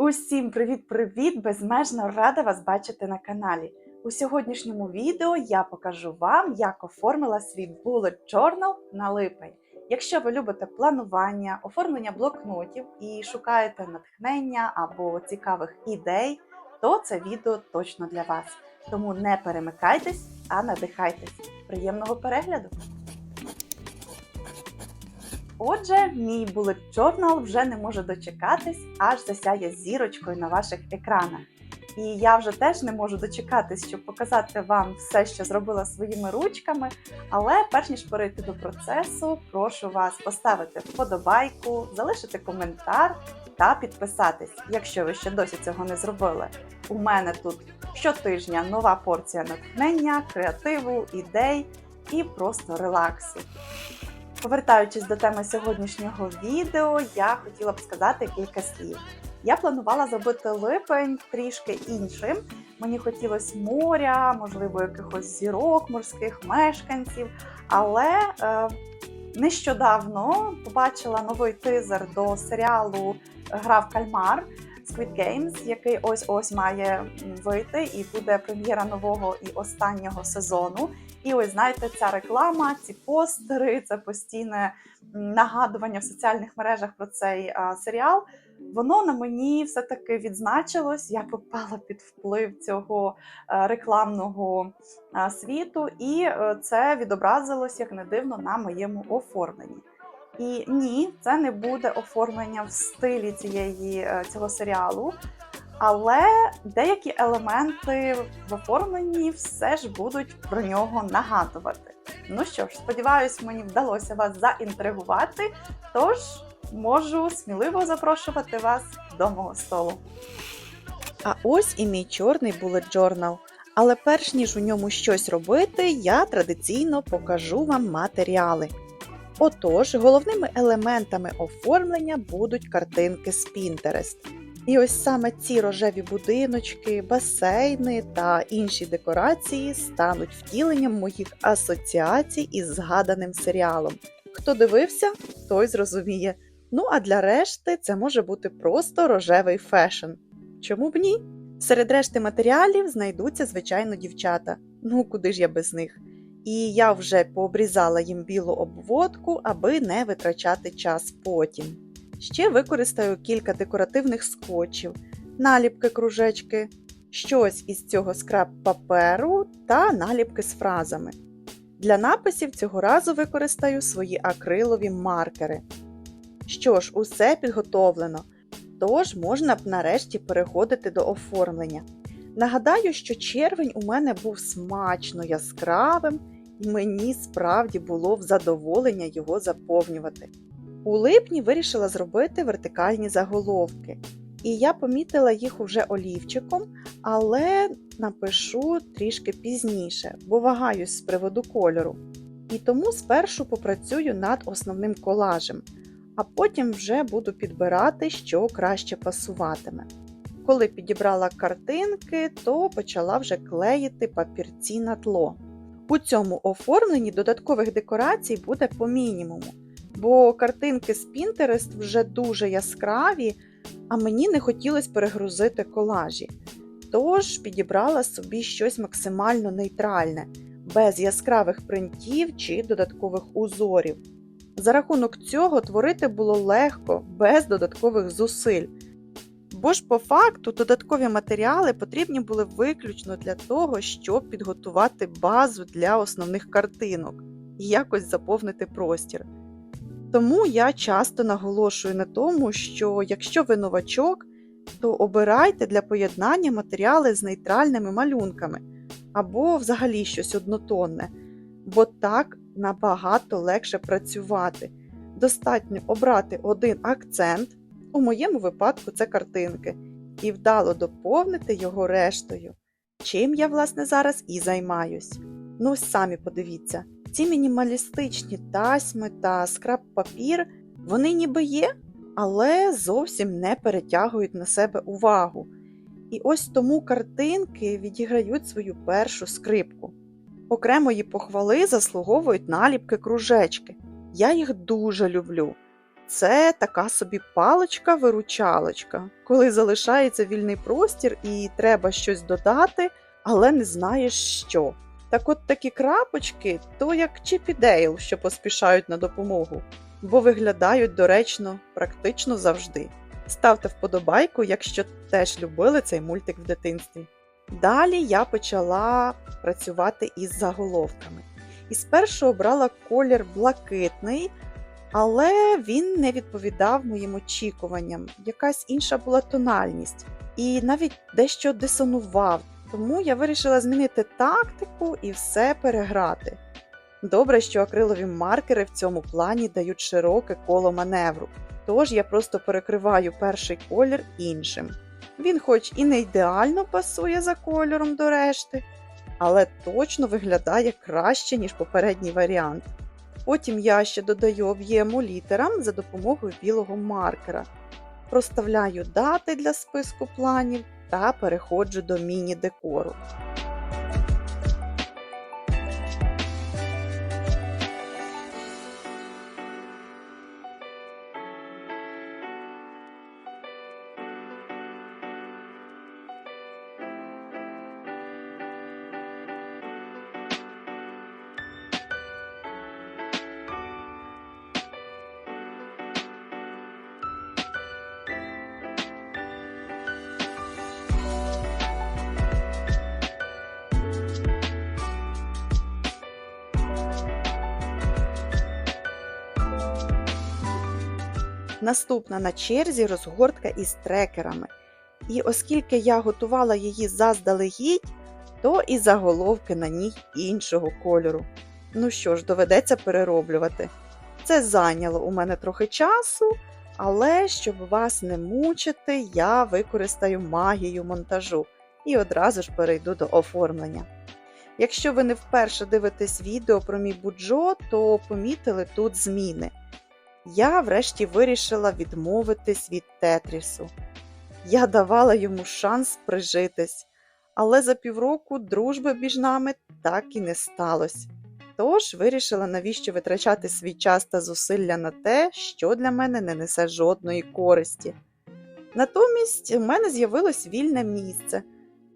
Усім привіт-привіт! Безмежно рада вас бачити на каналі. У сьогоднішньому відео я покажу вам, як оформила свій bullet journal на липень. Якщо ви любите планування, оформлення блокнотів і шукаєте натхнення або цікавих ідей, то це відео точно для вас. Тому не перемикайтесь, а надихайтесь. Приємного перегляду! Отже, мій bullet journal вже не може дочекатись, аж засяє зірочкою на ваших екранах. І я вже теж не можу дочекатись, щоб показати вам все, що зробила своїми ручками. Але перш ніж перейти до процесу, прошу вас поставити вподобайку, залишити коментар та підписатись, якщо ви ще досі цього не зробили. У мене тут щотижня нова порція натхнення, креативу, ідей і просто релаксу. Повертаючись до теми сьогоднішнього відео, я хотіла б сказати кілька слів. Я планувала зробити липень трішки іншим. Мені хотілося моря, можливо, якихось зірок, морських мешканців. Але е, нещодавно побачила новий тизер до серіалу Гра в кальмар Squid Games, який ось ось має вийти, і буде прем'єра нового і останнього сезону. І ось знаєте, ця реклама, ці постери, це постійне нагадування в соціальних мережах про цей а, серіал. Воно на мені все-таки відзначилось. Я попала під вплив цього а, рекламного світу, і а, це відобразилось, як не дивно, на моєму оформленні. І ні, це не буде оформлення в стилі цієї, цього серіалу. Але деякі елементи в оформленні все ж будуть про нього нагадувати. Ну що ж, сподіваюсь, мені вдалося вас заінтригувати, тож можу сміливо запрошувати вас до мого столу. А ось і мій чорний bullet journal. Але перш ніж у ньому щось робити, я традиційно покажу вам матеріали. Отож, головними елементами оформлення будуть картинки з Pinterest. І ось саме ці рожеві будиночки, басейни та інші декорації стануть втіленням моїх асоціацій із згаданим серіалом. Хто дивився, той зрозуміє. Ну а для решти це може бути просто рожевий фешн. Чому б ні? Серед решти матеріалів знайдуться, звичайно, дівчата. Ну куди ж я без них? І я вже пообрізала їм білу обводку, аби не витрачати час потім. Ще використаю кілька декоративних скотчів, наліпки кружечки, щось із цього скраб паперу та наліпки з фразами. Для написів цього разу використаю свої акрилові маркери. Що ж, усе підготовлено, тож можна б нарешті переходити до оформлення. Нагадаю, що червень у мене був смачно яскравим, мені справді було в задоволення його заповнювати. У липні вирішила зробити вертикальні заголовки, і я помітила їх уже олівчиком, але напишу трішки пізніше, бо вагаюсь з приводу кольору. І тому спершу попрацюю над основним колажем, а потім вже буду підбирати, що краще пасуватиме. Коли підібрала картинки, то почала вже клеїти папірці на тло. У цьому оформленні додаткових декорацій буде по мінімуму бо картинки з Pinterest вже дуже яскраві, а мені не хотілося перегрузити колажі. Тож підібрала собі щось максимально нейтральне, без яскравих принтів чи додаткових узорів. За рахунок цього творити було легко, без додаткових зусиль. Бо ж по факту додаткові матеріали потрібні були виключно для того, щоб підготувати базу для основних картинок і якось заповнити простір. Тому я часто наголошую на тому, що якщо ви новачок, то обирайте для поєднання матеріали з нейтральними малюнками або взагалі щось однотонне, бо так набагато легше працювати. Достатньо обрати один акцент, у моєму випадку це картинки, і вдало доповнити його рештою. Чим я, власне, зараз і займаюсь. Ну, самі подивіться. Ці мінімалістичні тасьми та скраб папір, вони ніби є, але зовсім не перетягують на себе увагу. І ось тому картинки відіграють свою першу скрипку. Окремої похвали заслуговують наліпки кружечки. Я їх дуже люблю. Це така собі паличка-виручалочка, коли залишається вільний простір і треба щось додати, але не знаєш що. Так от такі крапочки то як Чіп і Дейл, що поспішають на допомогу, бо виглядають доречно практично завжди. Ставте вподобайку, якщо теж любили цей мультик в дитинстві. Далі я почала працювати із заголовками. І спершу обрала колір блакитний, але він не відповідав моїм очікуванням. Якась інша була тональність, і навіть дещо дисонував. Тому я вирішила змінити тактику і все переграти. Добре, що акрилові маркери в цьому плані дають широке коло маневру, тож я просто перекриваю перший колір іншим. Він, хоч і не ідеально пасує за кольором до решти, але точно виглядає краще, ніж попередній варіант. Потім я ще додаю об'єму літерам за допомогою білого маркера, проставляю дати для списку планів та переходжу до міні-декору. Наступна на черзі розгортка із трекерами. І оскільки я готувала її заздалегідь, то і заголовки на ній іншого кольору. Ну що ж, доведеться перероблювати. Це зайняло у мене трохи часу, але щоб вас не мучити, я використаю магію монтажу і одразу ж перейду до оформлення. Якщо ви не вперше дивитесь відео про мій буджо, то помітили тут зміни. Я врешті вирішила відмовитись від Тетрісу. Я давала йому шанс прижитись, але за півроку дружби між нами так і не сталося. Тож вирішила, навіщо витрачати свій час та зусилля на те, що для мене не несе жодної користі. Натомість у мене з'явилось вільне місце,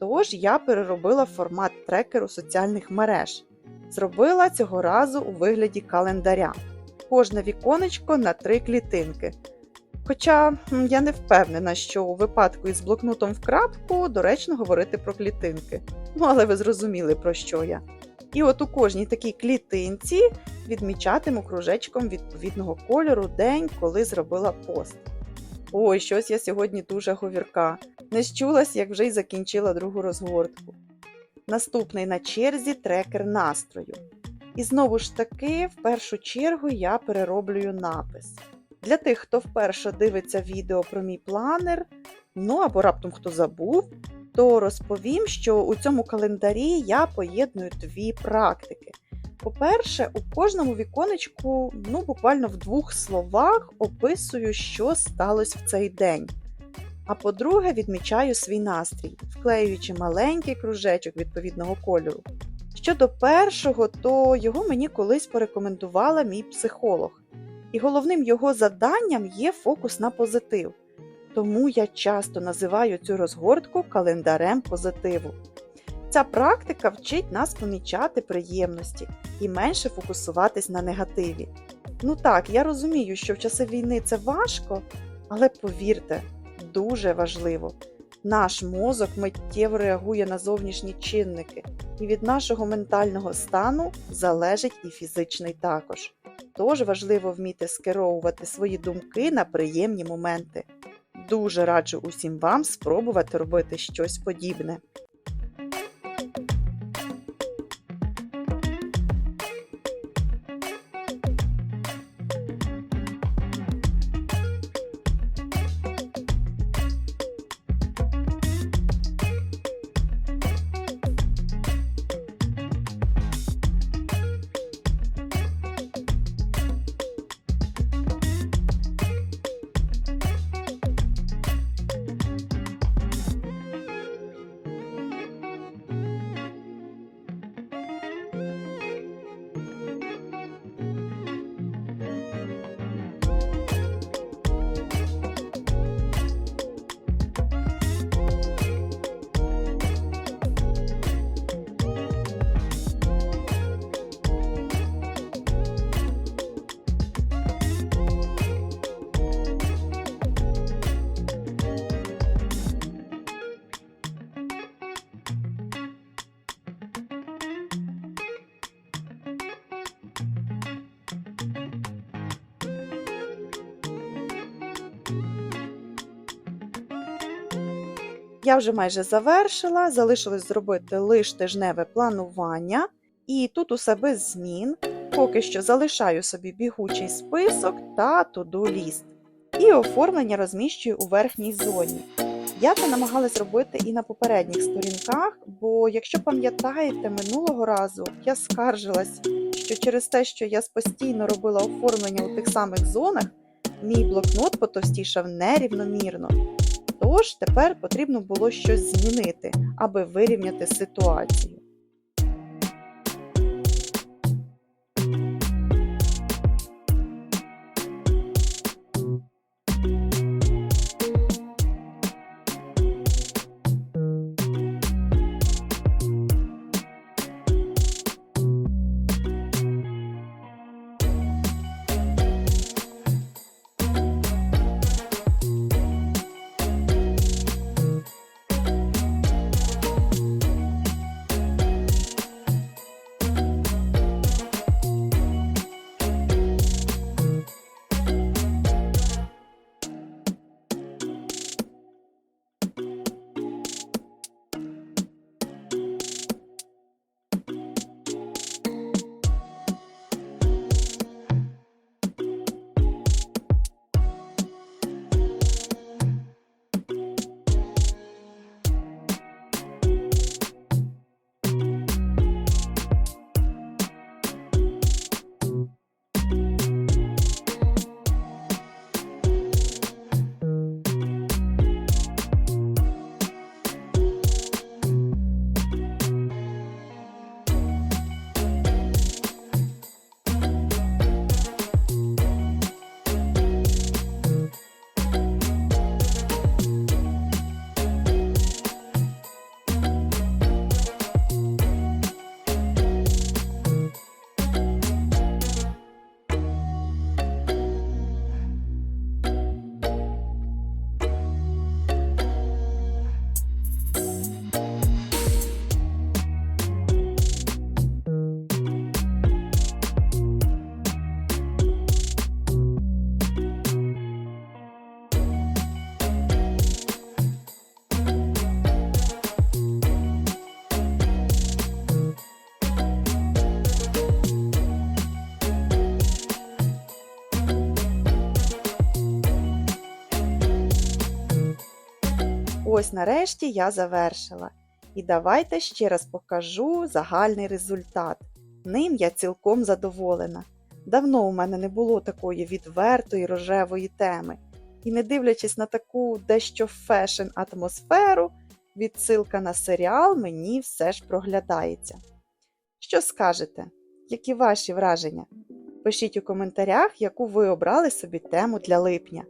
тож я переробила формат трекеру соціальних мереж. Зробила цього разу у вигляді календаря кожне віконечко на три клітинки. Хоча я не впевнена, що у випадку із блокнотом в крапку доречно говорити про клітинки. Ну, але ви зрозуміли, про що я. І от у кожній такій клітинці відмічатиму кружечком відповідного кольору день, коли зробила пост. Ой, щось я сьогодні дуже говірка. Не щулась, як вже й закінчила другу розгортку. Наступний на черзі трекер настрою. І знову ж таки, в першу чергу я перероблюю напис. Для тих, хто вперше дивиться відео про мій планер, ну або раптом хто забув, то розповім, що у цьому календарі я поєдную дві практики. По-перше, у кожному віконечку, ну буквально в двох словах описую, що сталося в цей день. А по-друге, відмічаю свій настрій, вклеюючи маленький кружечок відповідного кольору. Щодо першого, то його мені колись порекомендувала мій психолог, і головним його завданням є фокус на позитив. Тому я часто називаю цю розгортку календарем позитиву. Ця практика вчить нас помічати приємності і менше фокусуватись на негативі. Ну так, я розумію, що в часи війни це важко, але повірте, дуже важливо. Наш мозок миттєво реагує на зовнішні чинники, і від нашого ментального стану залежить і фізичний також. Тож важливо вміти скеровувати свої думки на приємні моменти. Дуже раджу усім вам спробувати робити щось подібне. Я вже майже завершила, залишилось зробити лише тижневе планування, і тут усе без змін. Поки що залишаю собі бігучий список та to-do ліст. І оформлення розміщую у верхній зоні. Я це намагалась робити і на попередніх сторінках, бо, якщо пам'ятаєте, минулого разу я скаржилась, що через те, що я постійно робила оформлення у тих самих зонах, мій блокнот потовстішав нерівномірно. Тож тепер потрібно було щось змінити, аби вирівняти ситуацію. Ось нарешті я завершила. І давайте ще раз покажу загальний результат. Ним я цілком задоволена. Давно у мене не було такої відвертої рожевої теми. І не дивлячись на таку дещо фешн атмосферу, відсилка на серіал мені все ж проглядається. Що скажете? Які ваші враження? Пишіть у коментарях, яку ви обрали собі тему для липня.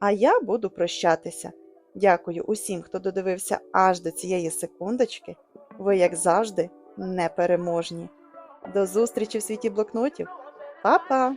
А я буду прощатися. Дякую усім, хто додивився аж до цієї секундочки. Ви, як завжди, непереможні. До зустрічі в світі блокнотів. Па-па!